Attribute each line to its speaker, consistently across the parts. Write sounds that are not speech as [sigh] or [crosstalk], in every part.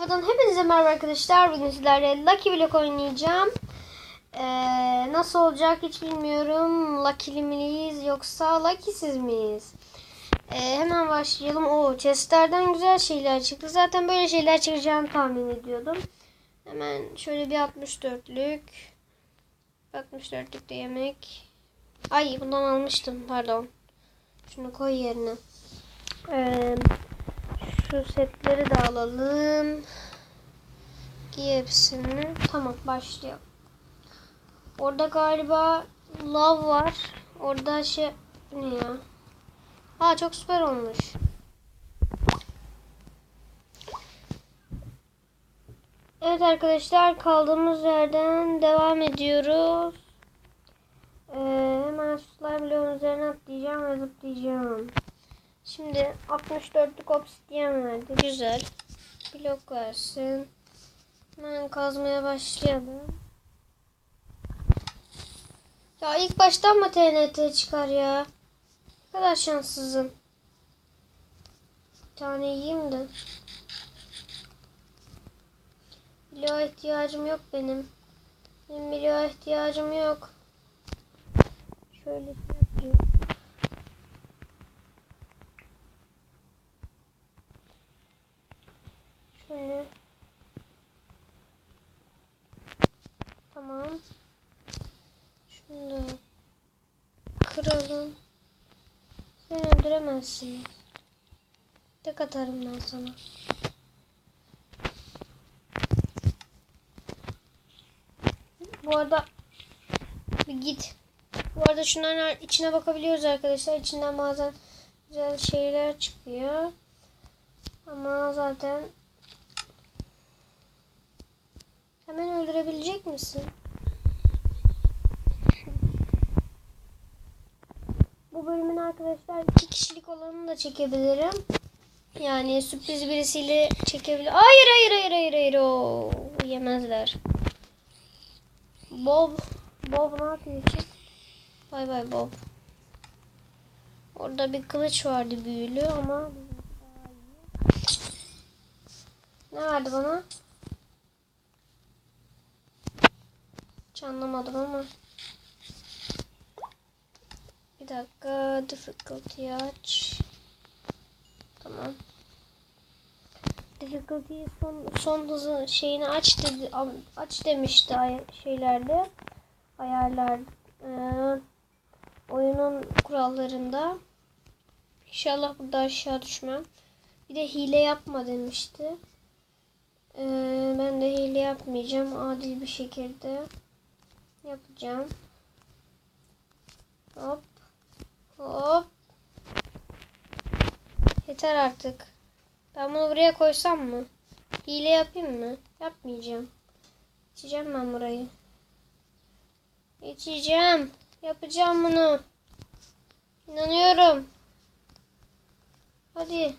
Speaker 1: Buradan hepinize merhaba arkadaşlar. Bugün sizlerle Lucky Block oynayacağım. Ee, nasıl olacak hiç bilmiyorum. Lucky'li miyiz yoksa Lucky'siz miyiz? Ee, hemen başlayalım. O chestlerden güzel şeyler çıktı. Zaten böyle şeyler çıkacağını tahmin ediyordum. Hemen şöyle bir 64'lük. 64'lük de yemek. Ay bundan almıştım pardon. Şunu koy yerine. Eee şu setleri de alalım. Giy hepsini. Tamam başlayalım. Orada galiba lav var. Orada şey ne ya? Aa çok süper olmuş. Evet arkadaşlar kaldığımız yerden devam ediyoruz. Ee, hemen slime bloğun üzerine atlayacağım ve zıplayacağım. Şimdi 64'lük obsidiyen verdi. Güzel. Blok versin. Hemen kazmaya başlayalım. Ya ilk baştan mı TNT çıkar ya? Ne kadar şanssızım. Bir tane yiyeyim de. Bloğa ihtiyacım yok benim. Benim bloğa ihtiyacım yok. Şöyle yapayım. Şöyle. Tamam. Şunu da kıralım. Sen öldüremezsin. Tek atarım ben sana. Bu arada bir git. Bu arada şunların içine bakabiliyoruz arkadaşlar. İçinden bazen güzel şeyler çıkıyor. Ama zaten Hemen öldürebilecek misin? Bu bölümün arkadaşlar iki kişilik olanını da çekebilirim. Yani sürpriz birisiyle çekebilir. Hayır hayır hayır hayır hayır o yemezler. Bob Bob ne yapıyor ki? Bay bay Bob. Orada bir kılıç vardı büyülü ama ne verdi bana? Hiç anlamadım ama. Dakika. Difficulty aç. Tamam. Difficulty son, son hızı şeyini aç dedi. Aç demişti ay, şeylerde. Ayarlar. Ee, oyunun kurallarında. İnşallah burada aşağı düşmem. Bir de hile yapma demişti. Ee, ben de hile yapmayacağım. Adil bir şekilde yapacağım. Hop. Hop. Yeter artık. Ben bunu buraya koysam mı? Hile yapayım mı? Yapmayacağım. İçeceğim ben burayı. İçeceğim. Yapacağım bunu. İnanıyorum. Hadi.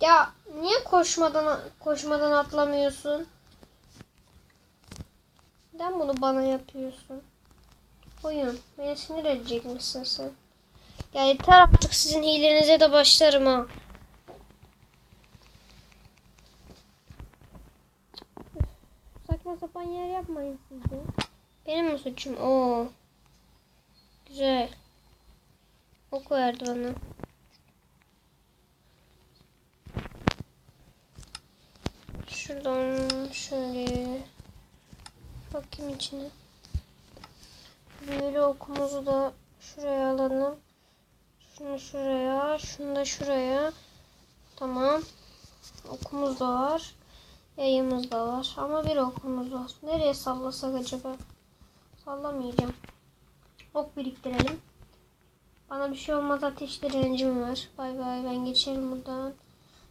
Speaker 1: Ya niye koşmadan koşmadan atlamıyorsun? Neden bunu bana yapıyorsun? Oyun. Beni sinir edecek misin sen? Ya yeter artık sizin hilenize de başlarım ha. Saçma sapan yer yapmayın siz de. Benim mi suçum? Oo. Güzel. Ok verdi bana. Şuradan şöyle bakayım içine. Büyülü okumuzu da şuraya alalım. Şunu şuraya, şunu da şuraya. Tamam. Okumuz da var. Yayımız da var. Ama bir okumuz var. Nereye sallasak acaba? Sallamayacağım. Ok biriktirelim. Bana bir şey olmaz ateş direncim var. Bay bay ben geçerim buradan.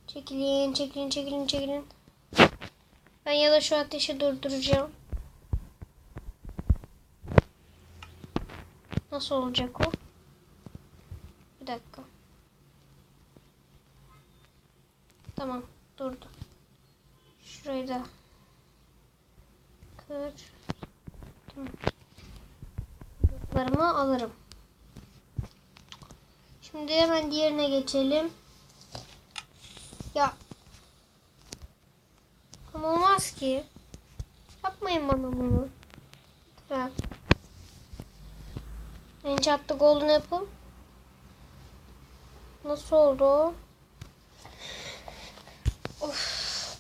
Speaker 1: Çekilin, çekilin, çekilin, çekilin. Ben ya da şu ateşi durduracağım. Nasıl olacak o? Bir dakika. Tamam durdu. Şurayı da kır. Tamam. Alırım. Şimdi hemen diğerine geçelim. Ya olmaz ki. Yapmayın bana bunu. Lütfen. Enchant'ta Golden Apple. Nasıl oldu? Of.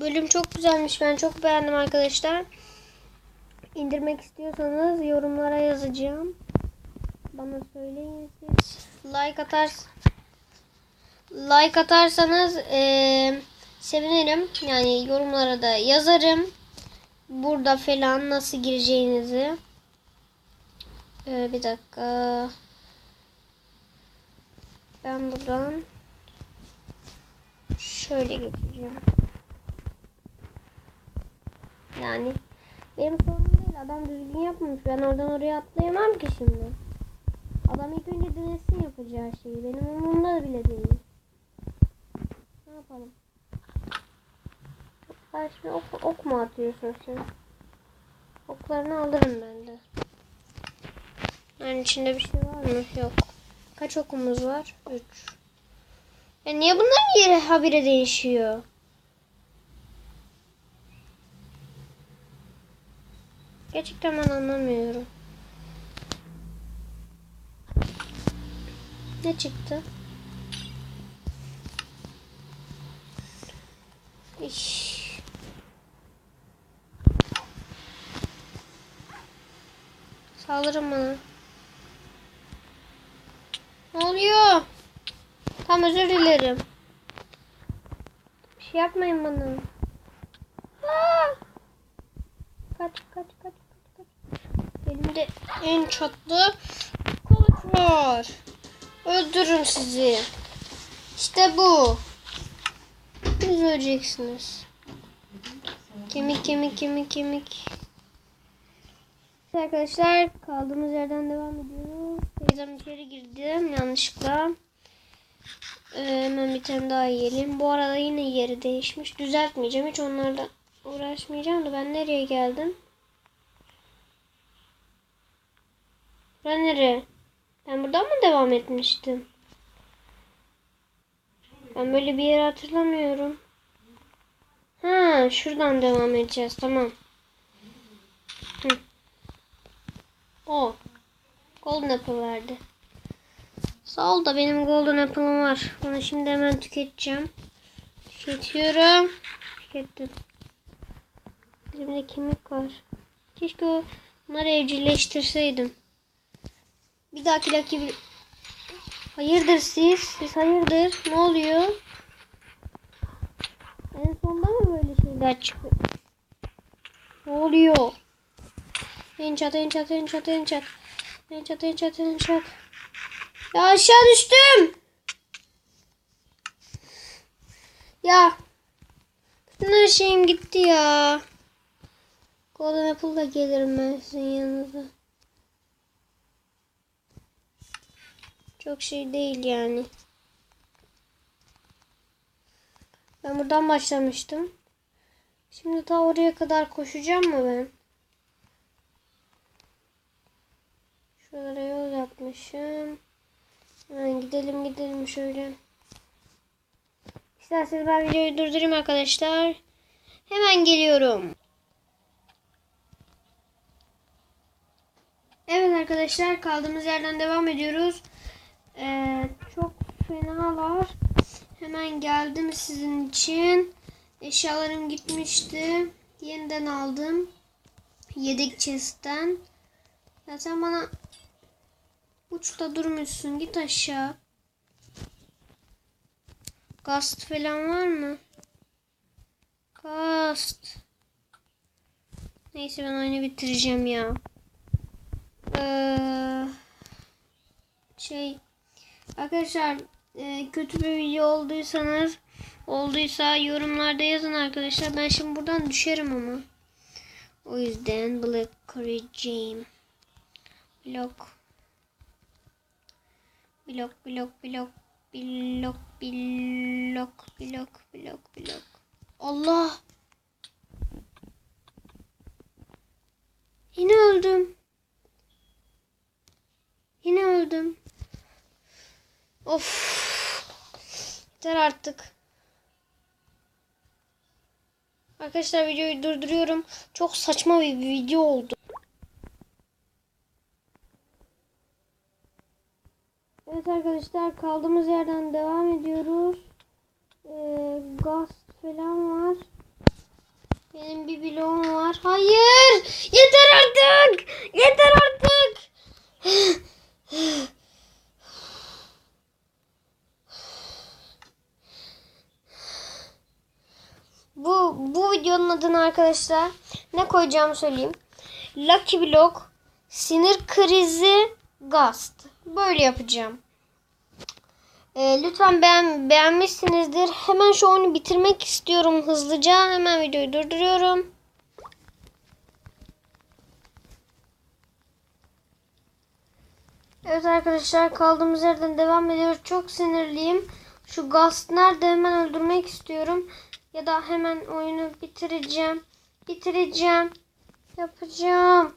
Speaker 1: Bölüm çok güzelmiş. Ben çok beğendim arkadaşlar. İndirmek istiyorsanız yorumlara yazacağım. Bana söyleyin siz. Like atars like atarsanız eee, sevinirim. Yani yorumlara da yazarım. Burada falan nasıl gireceğinizi. Ee, bir dakika. Ben buradan şöyle geçeceğim. Yani benim sorunum değil. Adam düzgün yapmamış. Ben oradan oraya atlayamam ki şimdi. Adam ilk önce denesin yapacağı şeyi. Benim umurumda bile değil. Ne yapalım? Sen şimdi ok, ok mu atıyorsun sen? Oklarını alırım ben de. Yani içinde bir şey var mı? Yok. Kaç okumuz var? 3. Ya niye bunların yeri habire değişiyor? Gerçekten ben anlamıyorum. Ne çıktı? İş. Saldırın bana. Ne oluyor? Tam özür dilerim. Bir şey yapmayın bana. Aa! Kaç kaç kaç kaç kaç. Elimde en çatlı kılıç var. Öldürün sizi. İşte bu. Siz öleceksiniz. Kemik kemik kemik kemik. Evet Arkadaşlar kaldığımız yerden devam ediyoruz. Teyzem içeri girdim yanlışlıkla. Ee, hemen bir tane daha yiyelim. Bu arada yine yeri değişmiş. Düzeltmeyeceğim. Hiç onlarla uğraşmayacağım da ben nereye geldim? Ben nereye? Ben buradan mı devam etmiştim? Ben böyle bir yer hatırlamıyorum. Ha, şuradan devam edeceğiz. Tamam. O. Golden Apple verdi. Sağ ol da benim Golden Apple'ım var. Bunu şimdi hemen tüketeceğim. Tüketiyorum. Tükettim. Elimde kemik var. Keşke o bunları evcilleştirseydim. Bir dahaki daki Hayırdır siz? Siz hayırdır? Ne oluyor? En sonda mı böyle şeyler çıkıyor? Ne oluyor? Ençat, ençat, ençat, ençat. Ençat, ençat, ençat. Ya aşağı düştüm. Ya. Bütün her şeyim gitti ya. Golden Apple'da gelirim ben sizin yanınıza. Çok şey değil yani. Ben buradan başlamıştım. Şimdi ta oraya kadar koşacağım mı ben? Şuralara yol yapmışım. Hemen gidelim gidelim şöyle. İsterseniz ben videoyu durdurayım arkadaşlar. Hemen geliyorum. Evet arkadaşlar kaldığımız yerden devam ediyoruz. Ee, çok fenalar. Hemen geldim sizin için. Eşyalarım gitmişti. Yeniden aldım. Yedek chest'ten. Ya sen bana uçta durmuşsun. Git aşağı. Gast falan var mı? Gast. Neyse ben oyunu bitireceğim ya. Ee, şey arkadaşlar e, kötü bir video olduysanız olduysa yorumlarda yazın arkadaşlar. Ben şimdi buradan düşerim ama. O yüzden block koruyacağım. Blok. Blok blok blok blok blok blok blok blok. Allah. Yine öldüm. Yine öldüm. Of. Yeter artık. Arkadaşlar videoyu durduruyorum. Çok saçma bir video oldu. Evet arkadaşlar kaldığımız yerden devam ediyoruz. Ee, gaz falan var. Benim bir bloğum var. Hayır! Yeter artık! Yeter artık! Bu bu videonun adını arkadaşlar ne koyacağımı söyleyeyim. Lucky Block sinir krizi gast. Böyle yapacağım. Ee, lütfen beğen, beğenmişsinizdir. Hemen şu oyunu bitirmek istiyorum hızlıca. Hemen videoyu durduruyorum. Evet arkadaşlar kaldığımız yerden devam ediyoruz. Çok sinirliyim. Şu Gast nerede hemen öldürmek istiyorum. Ya da hemen oyunu bitireceğim. Bitireceğim. Yapacağım.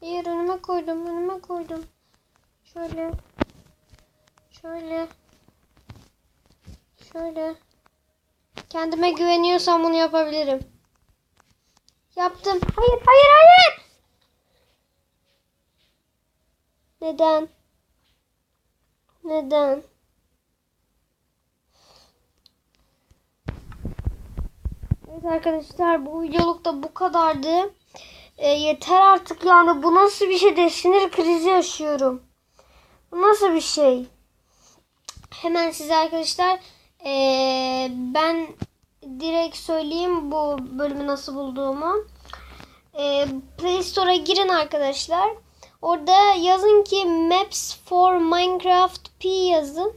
Speaker 1: Hayır önüme koydum. Önüme koydum. Şöyle. Şöyle. Şöyle. Kendime güveniyorsam bunu yapabilirim. Yaptım. Hayır, hayır, hayır. Neden? Neden? Evet arkadaşlar bu videoluk da bu kadardı. E, yeter artık yani bu nasıl bir şey de sinir krizi yaşıyorum. Bu nasıl bir şey? Hemen size arkadaşlar e, ben direkt söyleyeyim bu bölümü nasıl bulduğumu. E, Play Store'a girin arkadaşlar. Orada yazın ki Maps for Minecraft P yazın.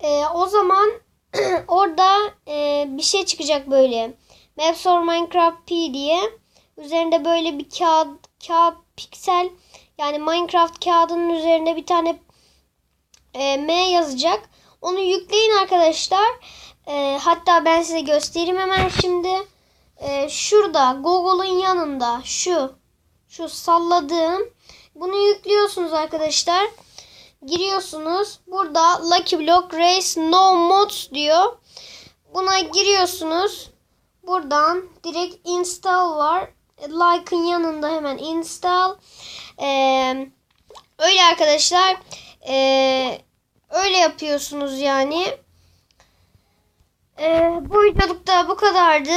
Speaker 1: E, o zaman [clears throat] orada e, bir şey çıkacak böyle. Maps for Minecraft P diye. Üzerinde böyle bir kağıt, kağıt piksel yani Minecraft kağıdının üzerinde bir tane e, M yazacak. Onu yükleyin arkadaşlar. E, hatta ben size göstereyim hemen şimdi. E, şurada Google'ın yanında şu şu salladığım bunu yüklüyorsunuz arkadaşlar. Giriyorsunuz. Burada Lucky Block Race No Mods diyor. Buna giriyorsunuz. Buradan direkt install var. Like'ın yanında hemen install. Ee, öyle arkadaşlar. Ee, öyle yapıyorsunuz yani. Ee, bu videoluk da bu kadardı.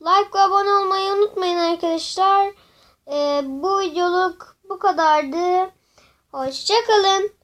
Speaker 1: Like ve abone olmayı unutmayın arkadaşlar. Ee, bu videoluk bu kadardı. Hoşçakalın.